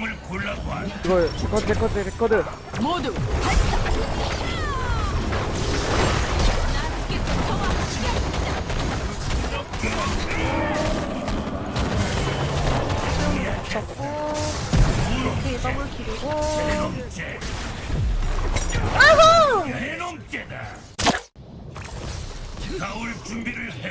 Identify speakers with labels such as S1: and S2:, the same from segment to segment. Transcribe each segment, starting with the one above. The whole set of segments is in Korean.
S1: 이거 레코드
S2: 모두
S3: 잡고 오케이 더블 킬이고
S4: 해놈죄,
S3: 아후!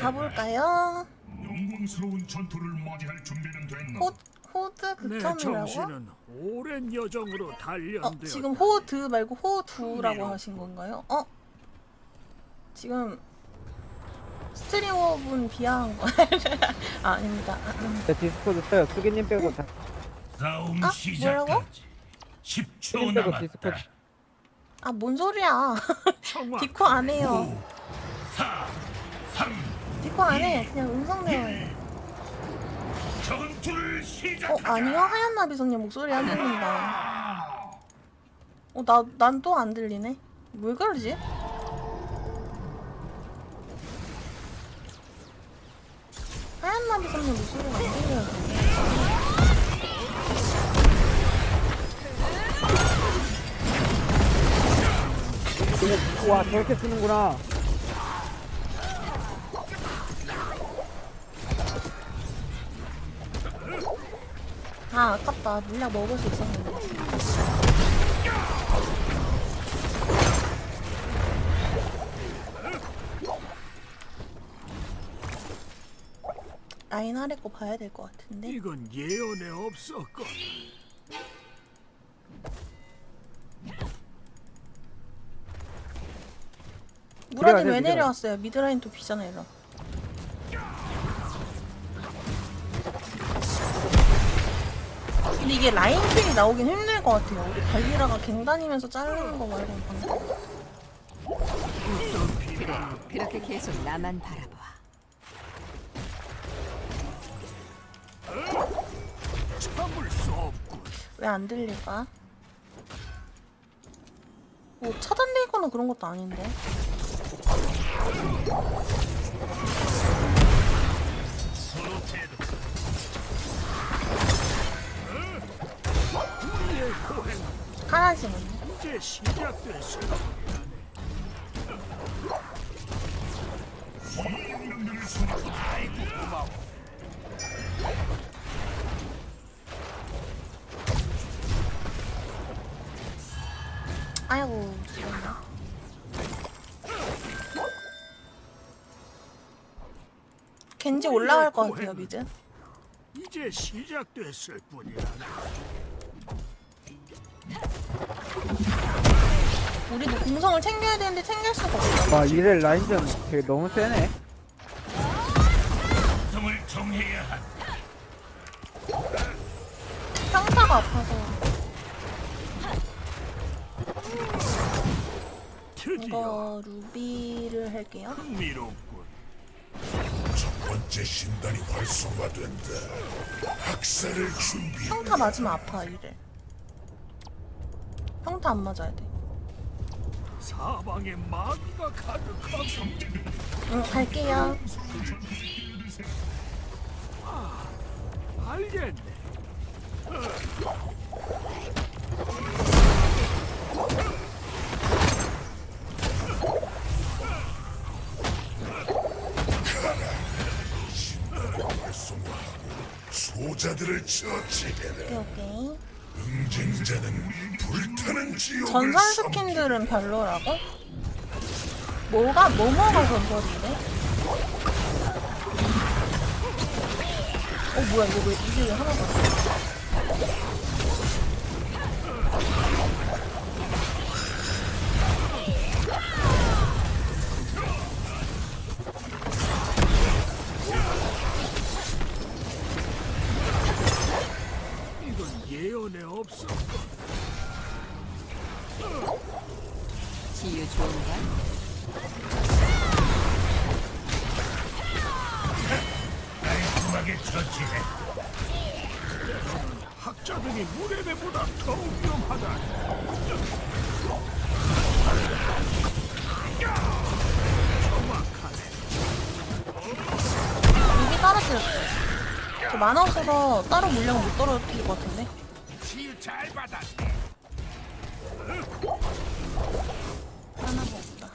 S3: 가볼까요?
S4: 영광스러운 전투를 맞이할 준비는 됐나?
S3: 호, 호드
S5: 내
S3: 극혐이라고?
S5: 정신은 오랜 여정으로
S3: 어,
S5: 단련되었다.
S3: 지금 호드 말고 호두라고 하신 건가요? 어? 지금 스트리머분 비하한 거 아, 아닙니다. 아, 음.
S1: 제 디스코드 써요 수기님 빼고 다
S4: 싸움
S3: 아,
S4: 시작까지
S3: 뭐라고?
S4: 10초
S1: 수기님 빼고 디스코드
S4: 남았다.
S3: 아, 뭔 소리야. 디코 안 해요.
S4: 4, 3,
S3: 디코 안 해. 그냥 음성 내요.
S4: 전투를
S3: 어,
S4: 시작하자.
S3: 아니요. 하얀 나비선님 목소리 안 들린다. 어, 나, 난 또 안 들리네. 왜 그러지? 하얀 나비선님 목소리가 안 들려요.
S1: 와 저렇게 쓰는구나
S3: 아, 아깝다. 물약 먹을 수 있었는데. 라인 아래 거 봐야 될 것 같은데.
S5: 이건 예언에 없었건
S3: 무라딘 왜. 내려왔어요? 미드라인 또 비잖아요. 근데 이게 라인 킬이 나오긴 힘들 것 같아요. 우리 갈리라가 갱 다니면서 자르는 거 말고는 방금.
S5: 비가
S2: 그렇게 계속 나만 바라봐.
S5: 참을 수 없군.
S3: 왜 안 들릴까? 뭐 차단되거나 그런 것도 아닌데.
S5: 이제 시작됐어.
S3: 아이고, 죽었네. 겐지 올라갈 것 같아요, 미드.
S5: 이제 시작됐을 뿐이야.
S3: 우리도 공성을 챙겨야 되는데 챙길 수가 없어.
S1: 와 이래 라인전 되게 너무 세네
S4: 성을 정해야 한다.
S3: 평타가 아파서.
S5: 드디어
S3: 이거 루비를 할게요.
S5: 흥미롭군.
S6: 첫 번째 신단이 활성화된다. 학살을 준비.
S3: 평타 맞으면 아파, 이래. 평타 안 맞아야 돼.
S5: 사방에 마귀가 가득하고
S3: 응, 갈게요.
S5: 알겠네.
S6: 활성화하고 소자들을 처치해라.
S3: 오케이, 오케이. 전설
S6: 섬-
S3: 스킨들은 별로라고? 뭐가, 뭐뭐가 전설인데? 어, 뭐야, 이거 왜, 이게 왜 하나도 없
S5: 없었건.
S2: 치유 좋은가?
S4: 깔끔하게 처치해.
S5: 학자들이 무례배보다 더 위험하다.
S3: 루비 떨어뜨렸어요. 저 만화 없어서 따로 물량 못 떨어뜨릴 것 같은데?
S5: 잘 받았네.
S3: 하나 먹었다.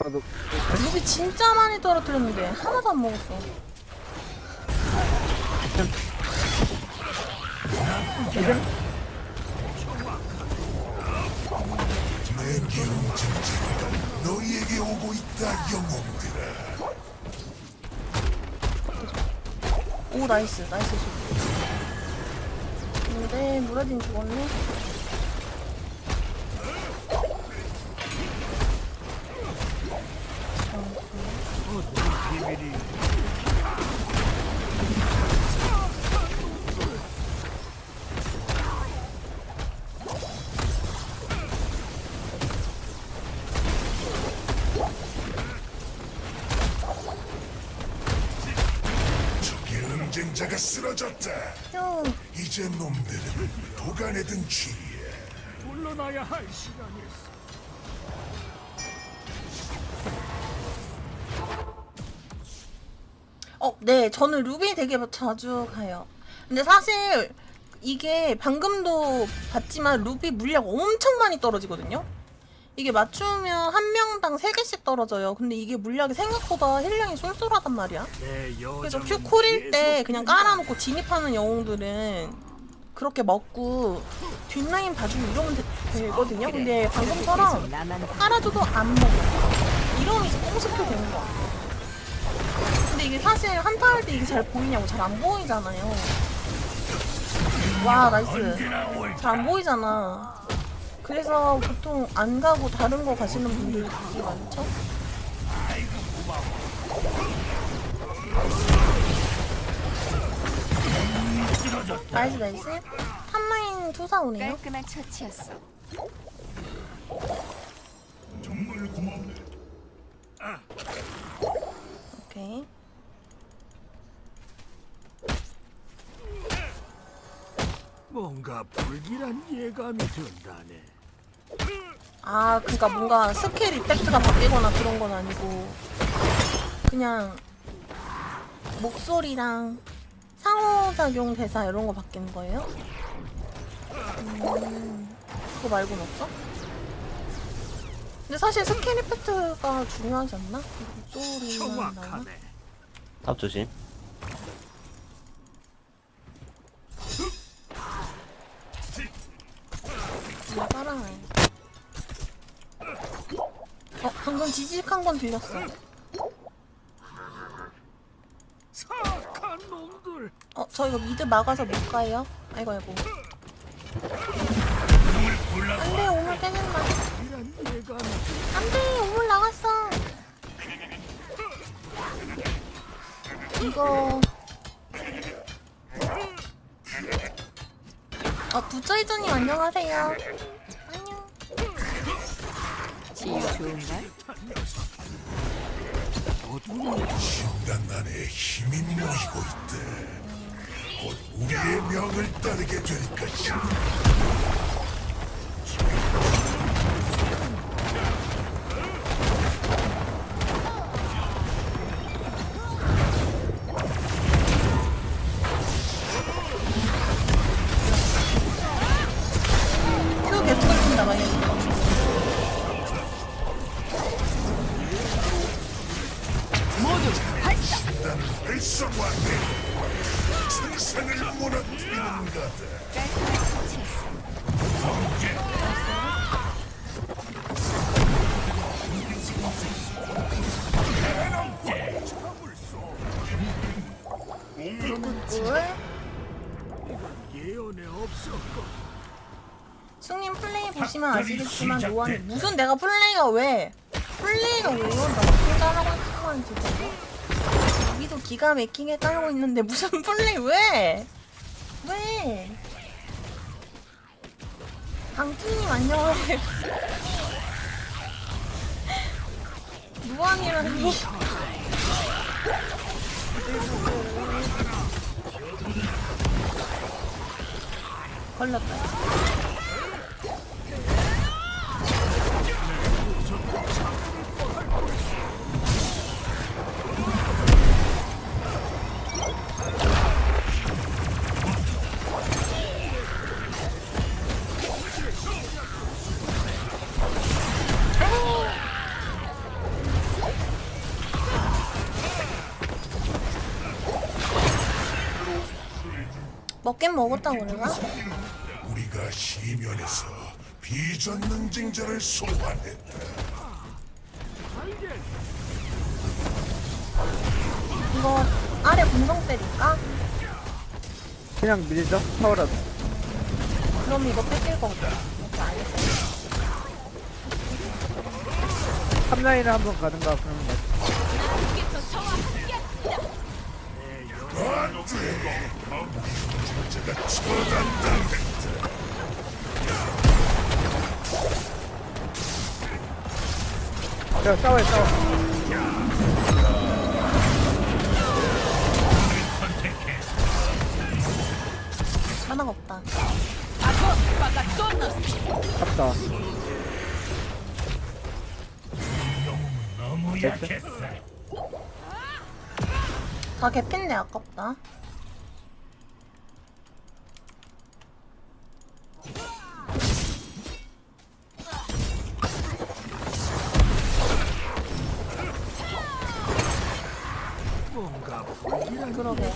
S1: 나도
S3: 루비 진짜 많이 떨어뜨렸는데 하나도 안 먹었어.
S6: 내 기운 진지가 너희에게 오고 있다 영웅들아
S3: 오 나이스 나이스 슛. 근데 무라딘 죽었네.
S6: 응쟁자가 쓰러졌다
S3: 형
S6: 이제 놈들은 도가내든 취해
S5: 물러나야 할 시간이었어.
S3: 어, 네, 저는 루비 되게 자주 가요. 근데 사실 이게 방금도 봤지만 루비 물약 엄청 많이 떨어지거든요. 이게 맞추면 한 명당 3개씩 떨어져요. 근데 이게 물약이 생각보다 힐량이 쏠쏠하단 말이야.
S5: 내
S3: 그래서 큐 콜일 때 그냥. 깔아놓고 진입하는 영웅들은 그렇게 먹고 뒷라인 봐주고 이러면 되, 거든요 근데 방금처럼. 깔아줘도 안 먹어. 이러면 이제 꽁스표 되는 거야. 근데 이게 사실 한타 할 때 이게 잘 보이냐고 잘 안 보이잖아요. 와 나이스. 잘 안 보이잖아. 그래서 보통 안 가고 다른 거 가시는 분들이 되게 많죠? 나이스 나이스. 탑라인 투사 오네요.
S2: 깔끔한 처치였어.
S3: 오케이.
S5: 뭔가 불길한 예감이 든다네.
S3: 아, 그러니까 뭔가 스킬 이펙트가 바뀌거나 그런 건 아니고 그냥 목소리랑 상호작용 대사 이런 거 바뀌는 거예요? 음, 그거 말고는 없어? 근데 사실 스킬 이펙트가 중요하지 않나? 목소리만 나오나?
S5: 정확하네.
S7: 탑 조심.
S3: 나 따라해. 방금 지직한 건 들렸어.
S5: 사악한 놈들.
S3: 어, 저 이거 미드 막아서 못 가요? 아이고, 아이고. 안 돼, 오물.
S5: 이란 예감이
S3: 안 돼, 오물 나갔어. 이거. 어, 부처이전님 안녕하세요.
S2: 좋은걸?
S6: 신단 안에 힘이 모이고 있다 곧 우리의 명을 따르게 될 것이다
S3: 보시면 아시겠지만. 노안이 무슨 내가 플레이가 왜 플레이가 왜 이런다 어떻게 따라고 있는 진짜 여기도 기가 막히게 따르고 있는데 무슨 플레이 왜? 왜? 강투님 안녕하세요 노안이라니 걸렸다 먹긴 먹었다고 내가?
S6: 우리가 시면에서 비전능증자를 소환했다.
S3: 이거 아래 공성 때릴까?
S1: 그냥 밀죠 타워라도
S3: 그럼 이거 뺏길. 오케이, 알겠어.
S1: 탑라인을 한번 가든가 그러면
S6: 제가 처단당했다.
S1: 야 싸워요 싸워
S4: 선택해.
S3: 하나가 없다.
S1: 갔다
S4: 너무 약했어.
S3: 다 개핀네 아깝다. 그러게.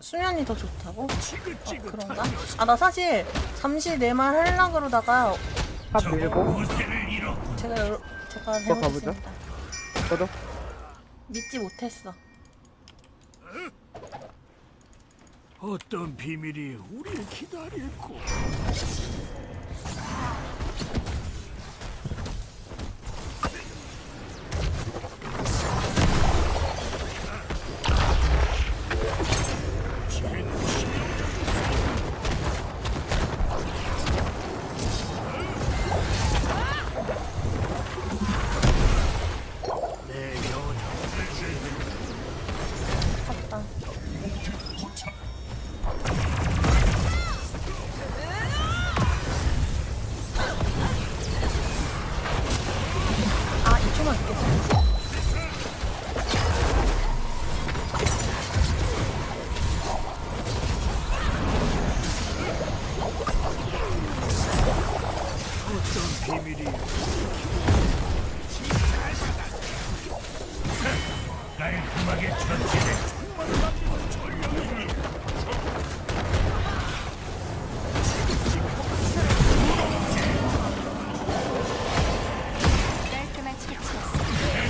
S3: 수면이 더 좋다고? 어,
S5: 지긋지긋한
S3: 그런가? 아 나 사실 잠시 내 말 하려 그러다가
S1: 탑 밀고.
S3: 제가 여러- 제가. 잘못했습니다.
S1: 저도
S3: 믿지 못했어.
S5: 어떤 비밀이 우리를 기다릴고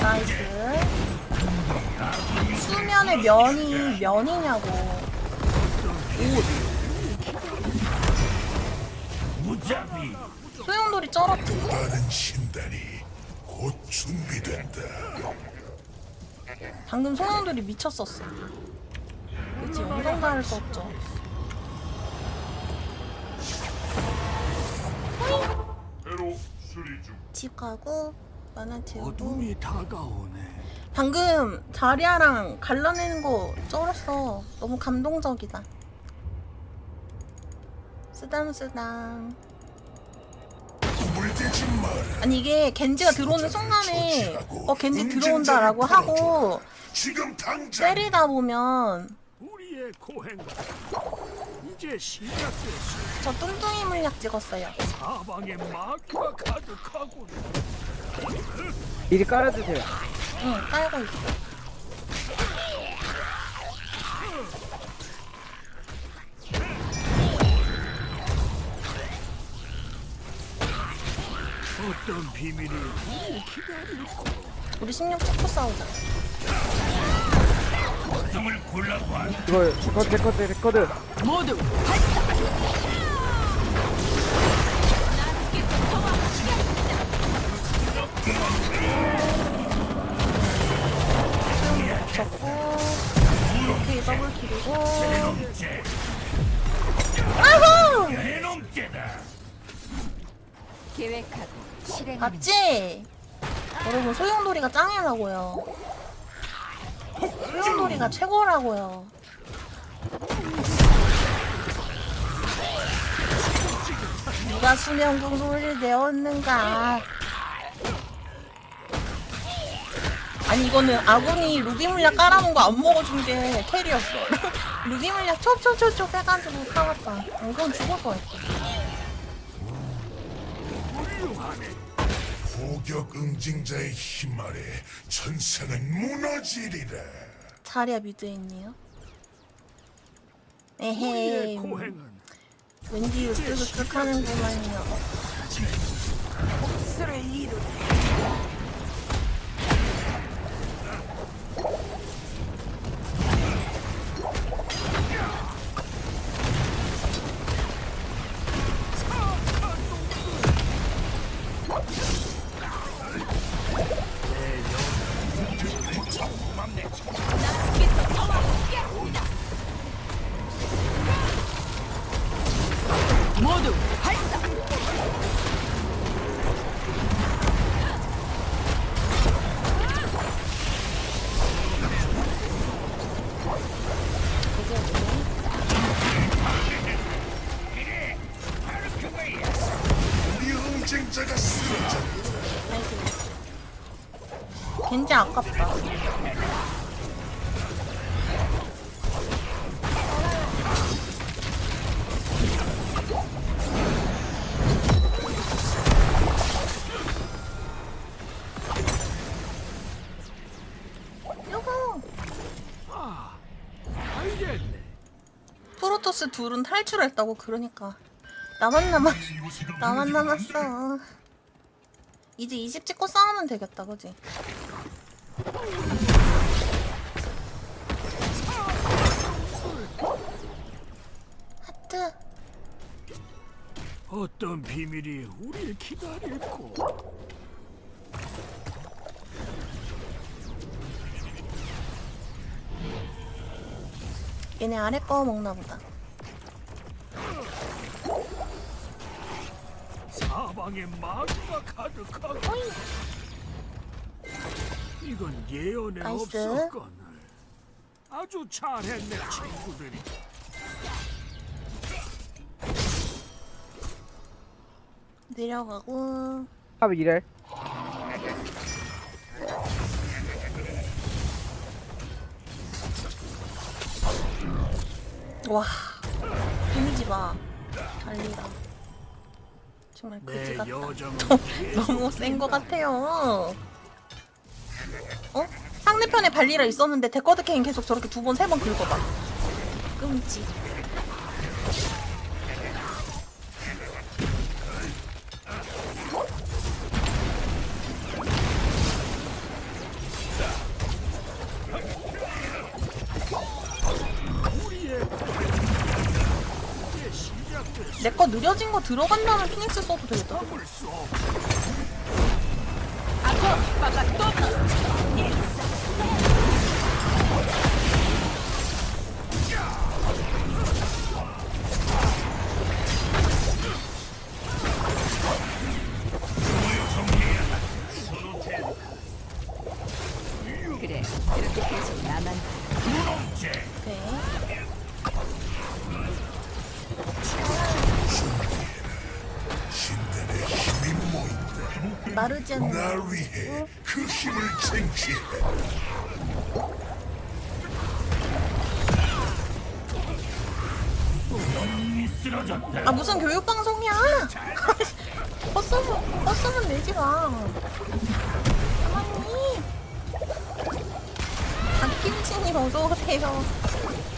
S3: 나이스. 수면의 면이 면이냐고. 방금 소용돌이 미쳤었어. 그치 영성가를 썼죠. 집 가고 만화 채우고
S5: 어둠이 다가오네.
S3: 방금 자리아랑 갈라내는 거 쩔었어. 너무 감동적이다. 쓰담쓰담. 아니 이게 겐지가 들어오는 순간에 어 겐지 들어온다라고 하고
S6: 지금 당장
S3: 때리다 보면
S5: 우리의 고행은 이제 시작됐어.
S3: 저 뚱뚱이 물약 찍었어요.
S5: 사방에 마귀가 가득하군.
S1: 미리 깔아주세요
S3: 응 깔고 있어.
S5: 어떤 비밀이 기다릴고
S3: 우리 16 찍고 싸우자.
S4: 숨을 골라봐.
S1: 이거 제거드
S3: 접고 오케이 더블 킬이고
S4: 해놈죄.
S3: 아후.
S2: 계획하고
S3: 맞지? 여러분 소용돌이가 짱이라고요. 소용돌이가 최고라고요. 누가 수면궁 소리를 내었는가? 아니 이거는 아군이 루비 물약 깔아놓은 거 안 먹어준 게 캐리였어. 루비 물약 촉촉촉촉 해가지고 사왔다. 어, 이건 죽을 뻔했어.
S6: 포격 응징자의 힘 아래 천상은 무너지리라.
S3: 자리야 미드에 있네요. 에헤이. 왠지 으쓱으쓱 하는구만요.
S6: 우리
S3: 겐지 아깝다.
S5: 알겠네.
S3: 프로토스 둘은 탈출했다고 그러니까 나만 남았 나만 남았어. 이제 20 찍고 싸우면 되겠다, 그지?
S5: 어떤 비밀이 우리를 기다릴고
S3: 얘네 아래 거 먹나 보다.
S5: 사방에 마귀가 가득하고 이건 예언에
S3: 나이스.
S5: 없었거늘 아주 잘했네 친구들이
S3: 내려가고.
S1: 탑 이래.
S3: 와 데미지 봐 달리다 정말 그지
S5: 내
S3: 같다. 너무 센 거 같아요. 어? 상대편에 발리라 있었는데 데커드 케인 계속 저렇게 두 번 세 번 긁어봐. 끔찍 내 거 느려진 거 들어간다면 피닉스 써도 되겠다
S6: 날 위해 그 힘을 쟁취해.
S3: 아 무슨 교육 방송이야? 헛소문 헛소문 내지 마. 가만히. 박김치님 어서 오세요.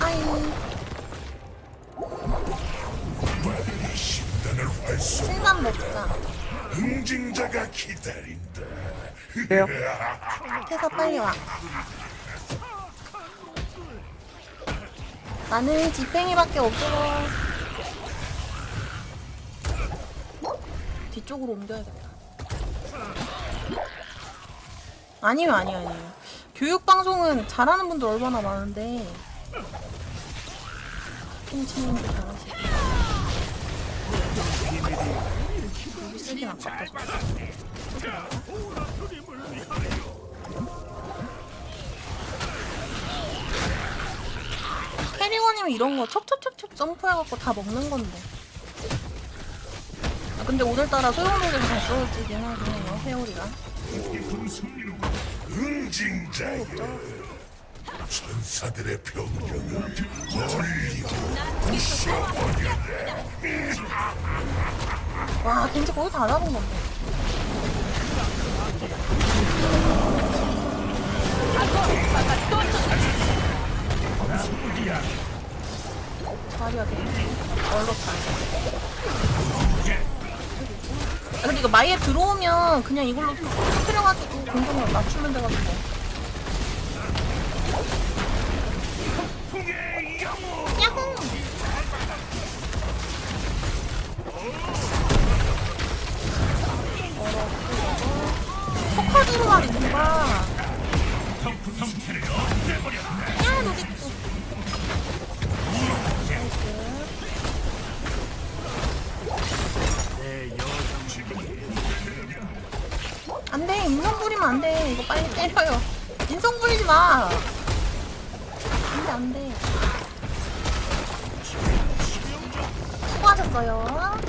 S3: 아이
S6: 빨리 신단을 활성.
S3: 순간 먹자.
S6: 응징자가 기다린다.
S1: 돼요.
S3: 태서 빨리 와. 나는 지팽이밖에 없어. 뒤쪽으로 옮겨야겠다. 아니요, 아니요, 아니요. 교육 방송은 잘하는 분들 얼마나 많은데. 핑치님도 잘하시고. 여기 쓰긴 아깝다. 캐리건이면 이런 거 첩첩첩첩 점프해갖고 다 먹는 건데. 아, 근데 오늘따라 소용돌이가 잘 써지긴 하긴 해요, 회오리가.
S6: 응징자여. 천사들의 병력을 멀리고
S3: 와, 진짜 거의 다 잡은 건데. 자리야 돼. 얼룩한. 아, 근데 이거 마이에 들어오면 그냥 이걸로 터뜨려가지고 공격력 맞추면 돼가지고. 야호! 말이 뭔가.
S4: 성체를 없애버려.
S3: 야, 로직도.
S5: 내 여정
S3: 안 돼, 인성 부리면 안 돼. 이거 빨리 때려요. 인성 부리지 마. 안 돼, 안 돼. 수고하셨어요.